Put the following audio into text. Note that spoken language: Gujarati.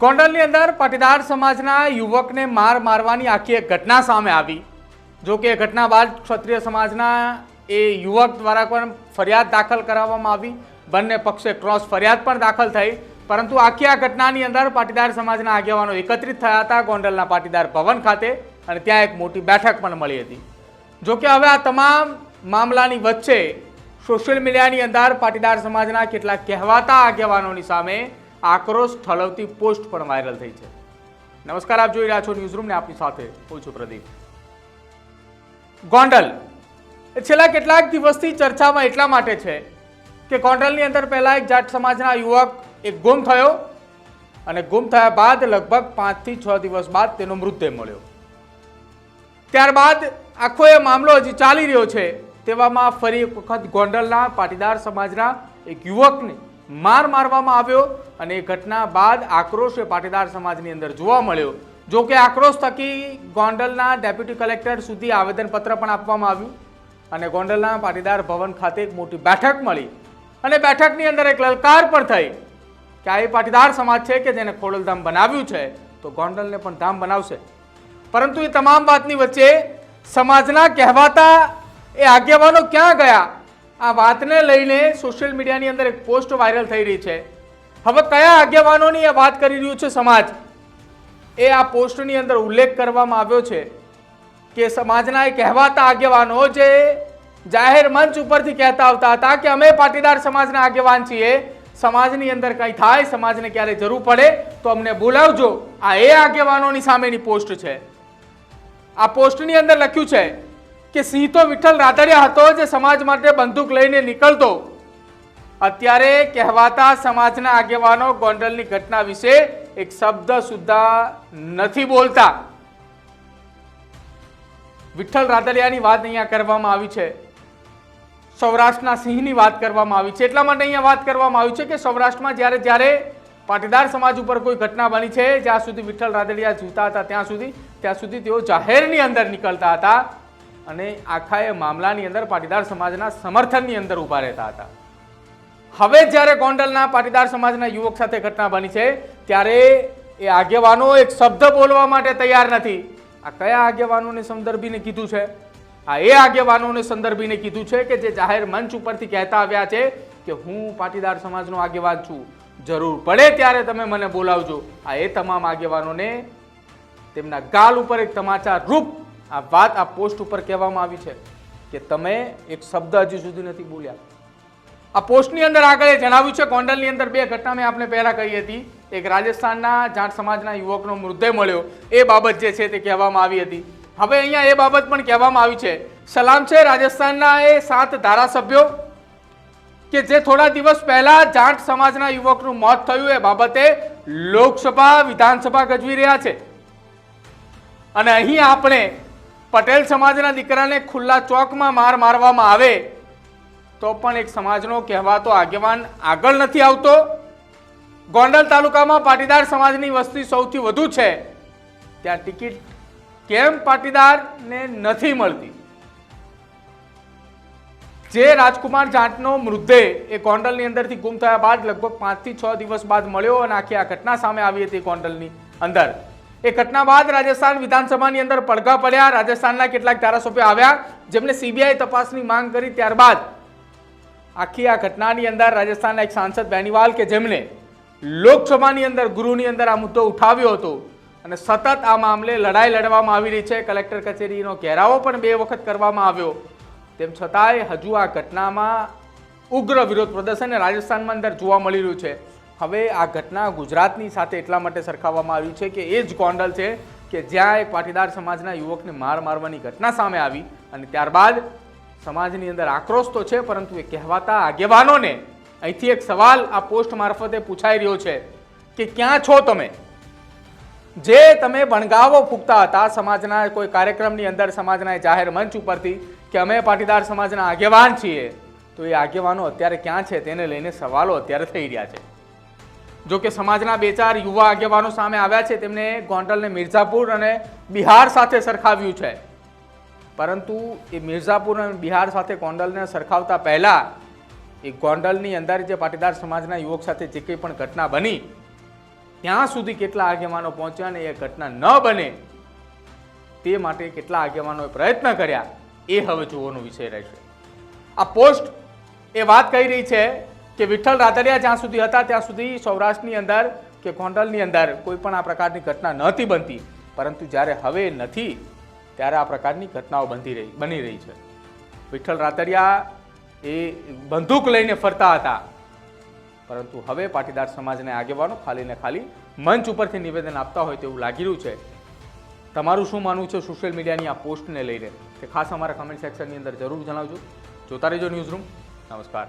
ગોંડલની અંદર પાટીદાર સમાજના યુવકને માર મારવાની આખી એક ઘટના સામે આવી. જો કે ઘટના બાદ ક્ષત્રિય સમાજના એ યુવક દ્વારા પણ ફરિયાદ દાખલ કરાવવામાં આવી. બંને પક્ષે ક્રોસ ફરિયાદ પણ દાખલ થઈ. પરંતુ આખી આ ઘટનાની અંદર પાટીદાર સમાજના આગેવાનો એકત્રિત થયા હતા ગોંડલના પાટીદાર ભવન ખાતે અને ત્યાં એક મોટી બેઠક પણ મળી હતી. જો કે હવે આ તમામ મામલાની વચ્ચે સોશિયલ મીડિયાની અંદર પાટીદાર સમાજના કેટલાક કહેવાતા આગેવાનોની સામે આક્રોશ ઠલવતી પોસ્ટ પણ વાયરલ થઈ છે. નમસ્કાર, આપ જોઈ રહ્યા છો ન્યૂઝરૂમને. આપની સાથે હું છું પ્રદીપ. ગોંડલ. છેલ્લા કેટલાક દિવસથી ચર્ચામાં એટલા માટે છે કે ગોંડલની અંદર પહેલાં એક જાટ સમાજના યુવક એક ગુમ થયો અને ગુમ થયા બાદ લગભગ પાંચથી છ દિવસ બાદ તેનો મૃતદેહ મળ્યો. ત્યારબાદ આખો એ મામલો હજી ચાલી રહ્યો છે તેવામાં ફરી એક વખત ગોંડલના પાટીદાર સમાજના એક યુવકને માર મારવામાં આવ્યો અને એ ઘટના બાદ આક્રોશ એ પાટીદાર સમાજની અંદર જોવા મળ્યો. જો કે આક્રોશ થકી ગોંડલના ડેપ્યુટી કલેક્ટર સુધી આવેદનપત્ર પણ આપવામાં આવ્યું અને ગોંડલના પાટીદાર ભવન ખાતે એક મોટી બેઠક મળી અને બેઠકની અંદર એક લલકાર પણ થઈ કે આ એ પાટીદાર સમાજ છે કે જેને ખોડલધામ બનાવ્યું છે, તો ગોંડલને પણ ધામ બનાવશે. પરંતુ એ તમામ વાતની વચ્ચે સમાજના કહેવાતા એ આગેવાનો ક્યાં ગયા? આ વાતને લઈને સોશિયલ મીડિયાની અંદર એક પોસ્ટ વાયરલ થઈ રહી છે. હવે કયા આગેવાનોની એ વાત કરી રહ્યું છે સમાજ? એ આ પોસ્ટની અંદર ઉલ્લેખ કરવામાં આવ્યો છે કે સમાજના એ કહેવાતા આગેવાનો જે જાહેર મંચ ઉપરથી કહેતા આવતા હતા કે અમે પાટીદાર સમાજના આગેવાન છીએ, સમાજની અંદર કંઈ થાય, સમાજને ક્યારે જરૂર પડે, તો અમને બોલાવજો. આ એ આગેવાનોની સામેની પોસ્ટ છે. આ પોસ્ટની અંદર લખ્યું છે કે સિંહ તો વિઠ્ઠલ રાદડિયા હતો જે સમાજ માટે બંદૂક લઈને નીકળતો. અત્યારે કહેવાતા સમાજના આગેવાનો ગોંડલની ઘટના વિશે એક શબ્દ સુદ્ધા નથી બોલતા. વિઠ્ઠલ રાદડિયાની વાત અહીંયા કરવામાં આવી છે. સૌરાષ્ટ્રના સિંહની વાત કરવામાં આવી છે. એટલા માટે અહીંયા વાત કરવામાં આવી છે કે સૌરાષ્ટ્રમાં જ્યારે જ્યારે પાટીદાર સમાજ ઉપર કોઈ ઘટના બની છે, જ્યાં સુધી વિઠ્ઠલ રાદડિયા જીવતા હતા, ત્યાં સુધી ત્યાં સુધી તેઓ જાહેરની અંદર નીકળતા હતા. અને આખા એ મામલાની અંદર પાટીદાર સમાજના સમર્થનની અંદર ઊભા રહેતા હતા. હવે જ્યારે ગોંડલના પાટીદાર સમાજના યુવક સાથે ઘટના બની છે, ત્યારે એ આગેવાનો એક શબ્દ બોલવા માટે તૈયાર નથી. આ કયા આગેવાનોને સંદર્ભીને કીધું છે? આ એ આગેવાનોને સંદર્ભીને કીધું છે કે જે જાહેર મંચ ઉપરથી કહેતા આવ્યા છે કે હું પાટીદાર સમાજનો આગેવાન છું. જરૂર પડે ત્યારે તમે મને બોલાવજો. આ એ તમામ આગેવાનોને તેમના ગાલ ઉપર એક તમાચા રૂપ આ વાત આ પોસ્ટ ઉપર કહેવામાં આવી છે કે તમે એક શબ્દ હજી સુધી નથી બોલ્યા. આ પોસ્ટની અંદર આગળ એ જણાવ્યું છે ગોંડલની અંદર બે ઘટના મેં આપણે પહેલાં કહી હતી. એક રાજસ્થાનના જાટ સમાજના યુવકનો મૃતદેહ મળ્યો. એ બાબત જે છે તે કહેવામાં આવી હતી. હવે અહીંયા એ બાબત પણ કહેવામાં આવી છે. સલામ છે રાજસ્થાનના એ સાત ધારાસભ્યો કે જે થોડા દિવસ પહેલા જાટ સમાજના યુવકનું મોત થયું એ બાબતે લોકસભા, વિધાનસભા ગજવી રહ્યા છે. અને અહીં આપણે પટેલ સમાજના દીકરાને ખુલ્લા ચોકમાં માર મારવામાં આવે, તો પણ એક સમાજનો કહેવાતો આગેવાન આગળ નથી આવતો. ગોંડલ તાલુકામાં પાટીદાર સમાજની વસ્તી સૌથી વધુ છે. ત્યાં ટિકિટ કેમ પાટીદારને નથી મળતી? જે રાજકુમાર જાટનો મૃતદેહ એ ગોંડલની અંદરથી ગુમ થયા બાદ લગભગ પાંચથી છ દિવસ બાદ મળ્યો અને આખી આ ઘટના સામે આવી હતી ગોંડલની અંદર. એ ઘટના બાદ રાજસ્થાન વિધાનસભાની અંદર પડઘા પડ્યા. રાજસ્થાનના કેટલાક ધારાસભ્યો આવ્યા. જેમને સીબીઆઈ તપાસની માંગ કરી ત્યારબાદ આખી આ ઘટનાની અંદર રાજસ્થાનના એક સાંસદ બેનીવાલ કે જેમણે લોકસભાની અંદર, ગૃહની અંદર આ મુદ્દો ઉઠાવ્યો હતો અને સતત આ મામલે લડાઈ લડવામાં આવી રહી છે. કલેક્ટર કચેરીનો ઘેરાવો પણ બે વખત કરવામાં આવ્યો. તેમ છતાંય હજુ આ ઘટનામાં ઉગ્ર વિરોધ પ્રદર્શન રાજસ્થાનમાં અંદર જોવા મળી રહ્યું છે. હવે આ ઘટના ગુજરાતની સાથે એટલા માટે સરખાવવામાં આવી છે કે એ જ ગોંડલ છે કે જ્યાં એક પાટીદાર સમાજના યુવકને માર મારવાની ઘટના સામે આવી અને ત્યારબાદ સમાજની અંદર આક્રોશ તો છે, પરંતુ એ કહેવાતા આગેવાનોને અહીંથી એક સવાલ આ પોસ્ટ મારફતે પૂછાઈ રહ્યો છે કે ક્યાં છો તમે? જે તમે બણગાવો ફૂંકતા હતા સમાજના કોઈ કાર્યક્રમની અંદર, સમાજના જાહેર મંચ ઉપરથી કે અમે પાટીદાર સમાજના આગેવાન છીએ, તો એ આગેવાનો અત્યારે ક્યાં છે તેને લઈને સવાલો અત્યારે થઈ રહ્યા છે. જો કે સમાજના બે ચાર યુવા આગેવાનો સામે આવ્યા છે, તેમને ગોંડલને મિર્ઝાપુર અને બિહાર સાથે સરખાવ્યું છે. પરંતુ એ મિર્ઝાપુર અને બિહાર સાથે ગોંડલને સરખાવતા પહેલાં એ ગોંડલની અંદર જે પાટીદાર સમાજના યુવક સાથે જે કંઈ પણ ઘટના બની, ત્યાં સુધી કેટલા આગેવાનો પહોંચ્યા અને એ ઘટના ન બને, તે માટે કેટલા આગેવાનોએ પ્રયત્ન કર્યા, એ હવે જોવાનો વિષય રહેશે. આ પોસ્ટ એ વાત કહી રહી છે કે વિઠ્ઠલ રાદરિયા જ્યાં સુધી હતા, ત્યાં સુધી સૌરાષ્ટ્રની અંદર કે ગોંડલની અંદર કોઈ પણ આ પ્રકારની ઘટના નહોતી બનતી. પરંતુ જ્યારે હવે નથી, ત્યારે આ પ્રકારની ઘટનાઓ બનતી રહી, બની રહી છે. વિઠ્ઠલ રાદરિયા એ બંદૂક લઈને ફરતા હતા. પરંતુ હવે પાટીદાર સમાજને આગેવાનો ખાલી ને ખાલી મંચ ઉપરથી નિવેદન આપતા હોય તેવું લાગી રહ્યું છે. તમારું શું માનવું છે સોશિયલ મીડિયાની આ પોસ્ટને લઈને? તે ખાસ અમારા કમેન્ટ સેક્શનની અંદર જરૂર જણાવજો. જોતા રહેજો ન્યૂઝ રૂમ નમસ્કાર.